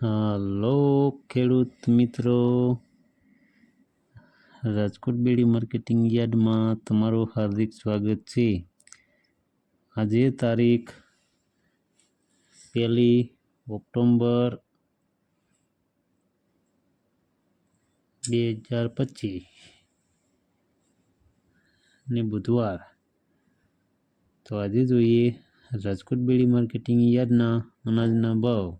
હાલો, ખેડૂત મિત્રો. રાજકોટ બેડી માર્કેટિંગ યાર્ડમાં તમારું હાર્દિક સ્વાગત છે. આજે તારીખ પહેલી ઓક્ટોમ્બર બે હજાર પચીસ ને બુધવાર. તો આજે જોઈએ રાજકોટ બેડી માર્કેટિંગ યાર્ડના અનાજના ભાવ.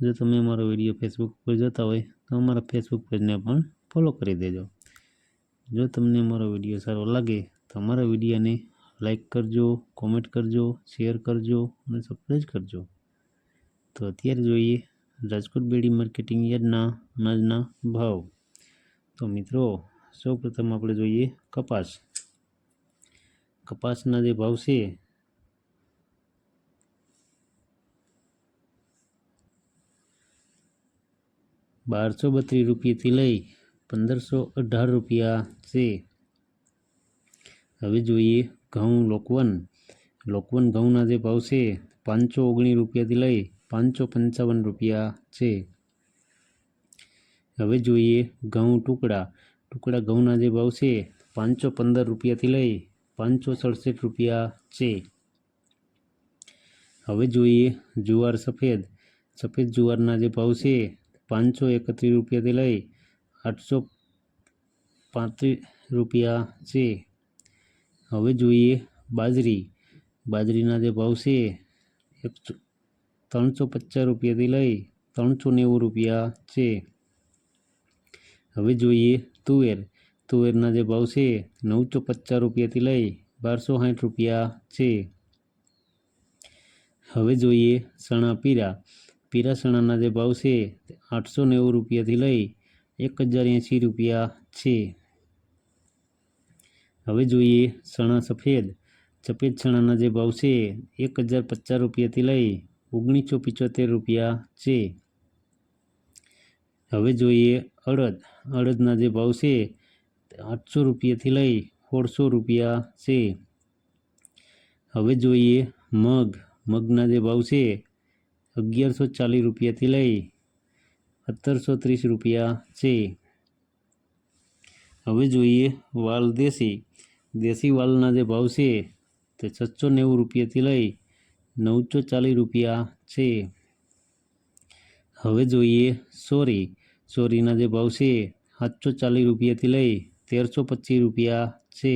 જો તમે અમારો વીડિયો ફેસબુક પર જોતા હોય, તો અમારા ફેસબુક પેજને પણ ફોલો કરી દેજો. જો તમને અમારો વીડિયો સારો લાગે, તો અમારા વિડીયોને લાઈક કરજો કોમેન્ટ કરજો શેર કરજો અને સબસ્ક્રાઈબ કરજો. તો અત્યારે જોઈએ રાજકોટ બેડી માર્કેટિંગ યાર્ડના અનાજના ભાવ. તો મિત્રો, સૌપ્રથમ આપણે જોઈએ કપાસ. કપાસના જે ભાવ છે બારસો બત્રીસ રૂપિયાથી લઈ પંદરસો અઢાર રૂપિયા છે. હવે જોઈએ ઘઉં લોકવન. લોકવન ઘઉંના જે ભાવ છે, પાંચસો ઓગણીસ રૂપિયાથી લઈ પાંચસો પંચાવન રૂપિયા છે. હવે જોઈએ ઘઉં ટુકડા. ટુકડા ઘઉંના જે ભાવ છે, પાંચસો પંદર રૂપિયાથી લઈ પાંચસો સડસઠ રૂપિયા છે. હવે જોઈએ જુવાર સફેદ. સફેદ જુવારના જે ભાવ છે પાંચસો એકત્રીસ રૂપિયાથી લઈ આઠસો પાંત્રીસ રૂપિયા છે. હવે જોઈએ બાજરી. બાજરીના જે ભાવ છે એકસો ત્રણસો પચાસ રૂપિયાથી લઈ ત્રણસો નેવું રૂપિયા છે. હવે જોઈએ તુવેર. તુવેરના જે ભાવ છે, નવસો પચાસ રૂપિયાથી લઈ બારસો સાઠ રૂપિયા છે. હવે જોઈએ સણા પીરા. પીરા ચણાના જે ભાવ છે આઠસો નેવું રૂપિયાથી લઈ એક હજાર એંસી રૂપિયા છે. હવે જોઈએ ચણા સફેદ. સફેદ ચણાના જે ભાવ છે એક હજાર પચાસ રૂપિયાથી લઈ ઓગણીસો પિચોતેર રૂપિયા છે. હવે જોઈએ અડદ. અડદના જે ભાવ છે આઠસો રૂપિયાથી લઈ સોળસો રૂપિયા છે. હવે જોઈએ મગ. મગના જે ભાવ છે અગિયારસો ચાલીસ રૂપિયાથી લઈ સત્તરસો ત્રીસ રૂપિયા છે. હવે જોઈએ વાલ દેશી. દેશી વાલના જે ભાવ છે તે છસો નેવું રૂપિયાથી લઈ નવસો ચાલીસ રૂપિયા છે. હવે જોઈએ સોરી. સોરીના જે ભાવ છે સાતસો ચાલીસ રૂપિયાથી લઈ તેરસો પચીસ રૂપિયા છે.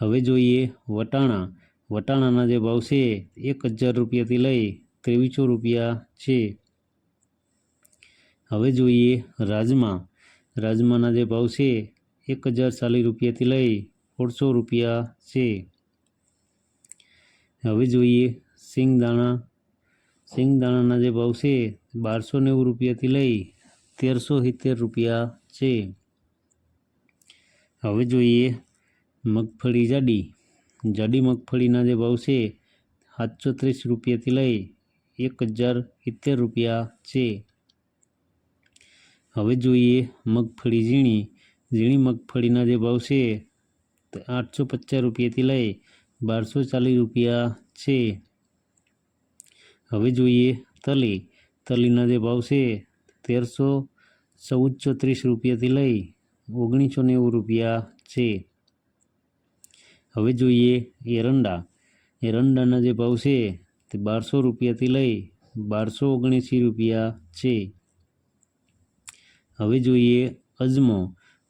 હવે જોઈએ વટાણા. વટાણાના જે ભાવ છે, એક હજાર રૂપિયાથી લઈ ત્રેવીસો રૂપિયા છે. હવે જોઈએ રાજમા. રાજમાના જે ભાવ છે, એક હજાર ચાલીસ રૂપિયાથી લઈ સોળસો રૂપિયા છે. હવે જોઈએ સિંગદાણા સિંગદાણાના જે ભાવ છે, બારસો નેવું રૂપિયાથી લઈ તેરસો સિત્તેર રૂપિયા છે. હવે જોઈએ મગફળી જાડી. જાડી મગફળીના જે ભાવ છે, સાતસો ત્રીસ રૂપિયાથી લઈ એક હજાર સિત્તેર રૂપિયા છે. હવે જોઈએ મગફળી ઝીણી. ઝીણી મગફળીના જે ભાવ છે, આઠસો પચાસ રૂપિયાથી લઈ બારસો ચાલીસ રૂપિયા છે. હવે જોઈએ તલી. તલીના જે ભાવ છે, તેરસો ચૌદસો ત્રીસ રૂપિયાથી લઈ ઓગણીસો નેવું રૂપિયા છે. હવે જોઈએ એરંડા એરંડાના જે ભાવ છે તે બારસો રૂપિયાથી લઈ બારસો ઓગણએંસી રૂપિયા છે. હવે જોઈએ અજમો.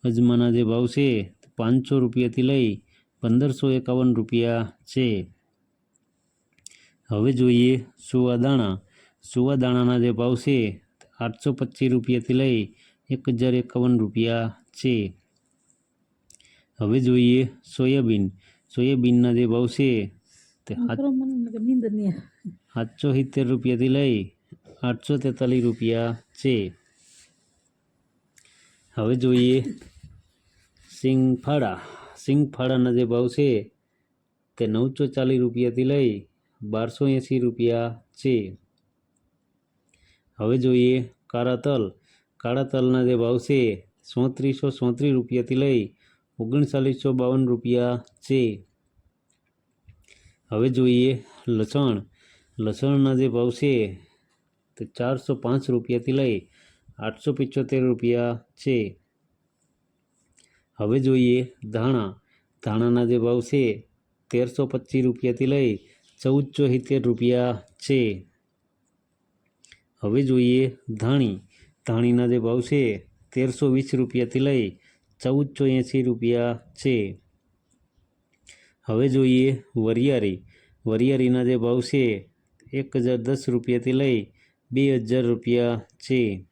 અજમાના જે ભાવ છે તે પાંચસો રૂપિયાથી લઈ પંદરસો એકાવન રૂપિયા છે. હવે જોઈએ સુવાદાણા. સુવાદાણાના જે ભાવ છે આઠસો પચીસ રૂપિયાથી લઈ એક હજાર એકાવન રૂપિયા છે. હવે જોઈએ સોયાબીન. સોયાબીનના જે ભાવ છે તે. સાતસો સિત્તેર રૂપિયાથી લઈ આઠસો તેતાલીસ રૂપિયા છે હવે જોઈએ સિંગફાળા સિંગફાળાના જે ભાવ છે તે નવસો ચાલીસ રૂપિયાથી લઈ બારસો એંસી રૂપિયા છે હવે જોઈએ કાળા તલ કાળા તલના જે ભાવ છે સોત્રીસો સોત્રીસ રૂપિયાથી લઈ ઓગણચાલીસો બાવન રૂપિયા છે. હવે જોઈએ લસણ. લસણના જે ભાવ છે તે ચારસો પાંચ રૂપિયાથી લઈ આઠસો પિચોતેર રૂપિયા છે. હવે જોઈએ ધાણા. ધાણાના જે ભાવ છે તેરસો પચીસ રૂપિયાથી લઈ ચૌદસો સિત્તેર રૂપિયા છે. હવે જોઈએ ધાણી. ધાણીના જે ભાવ છે તેરસો વીસ રૂપિયાથી લઈ ચૌદસો એંસી રૂપિયા છે. હવે જોઈએ વરિયાળી. વરિયાળીના જે ભાવ છે, એક હજાર દસ રૂપિયાથી લઈ બે હજાર રૂપિયા છે.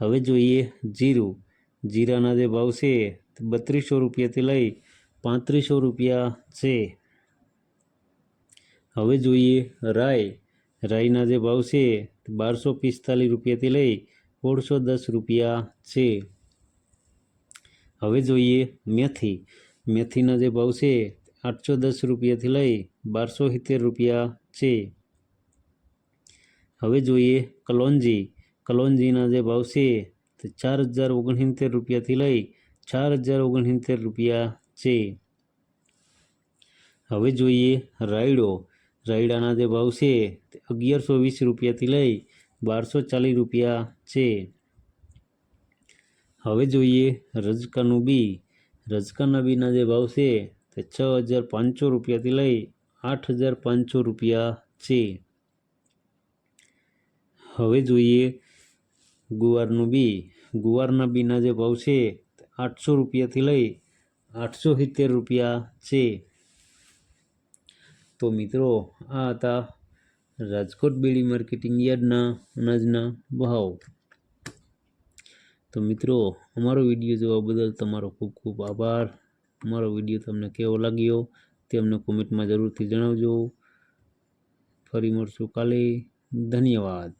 હવે જોઈએ જીરું. જીરાના જે ભાવ છે, બત્રીસો રૂપિયાથી લઈ પાંત્રીસો રૂપિયા છે. હવે જોઈએ રાય રાયના જે ભાવ છે, બારસો પિસ્તાલીસ રૂપિયાથી લઈ સોળસો દસ રૂપિયા છે. હવે જોઈએ મેથી. મેથીના જે ભાવ છે આઠસો દસ રૂપિયાથી લઈ બારસો સિત્તેર રૂપિયા છે. હવે જોઈએ કલોંજી. કલોંજીના જે ભાવ છે તે ચાર હજાર ઓગણસિત્તેર રૂપિયાથી લઈ ચાર હજાર ઓગણસિત્તેર રૂપિયા છે. હવે જોઈએ રાયડો. રાયડાના જે ભાવ છે તે અગિયારસો વીસ રૂપિયાથી લઈ બારસો ચાલીસ રૂપિયા છે. હવે જોઈએ રજકાનું બી. રજકાના બીના જે ભાવ છે તે છ હજાર પાંચસો રૂપિયાથી લઈ આઠ હજાર પાંચસો રૂપિયા છે. હવે જોઈએ ગુવારનું બી. ગુવારના બીના જે ભાવ છે આઠસો રૂપિયાથી લઈ આઠસો સિત્તેર રૂપિયા છે. તો મિત્રો, આ હતા રાજકોટ બીડી માર્કેટિંગ યાર્ડના અનાજના ભાવ. તો મિત્રો, અમારો વીડિયો જોવા બદલ તમારો ખૂબ ખૂબ આભાર. અમારો વીડિયો તમને કેવો લાગ્યો તે અમને કોમેન્ટમાં જરૂરથી જણાવજો. ફરી મળશું કાલે. ધન્યવાદ.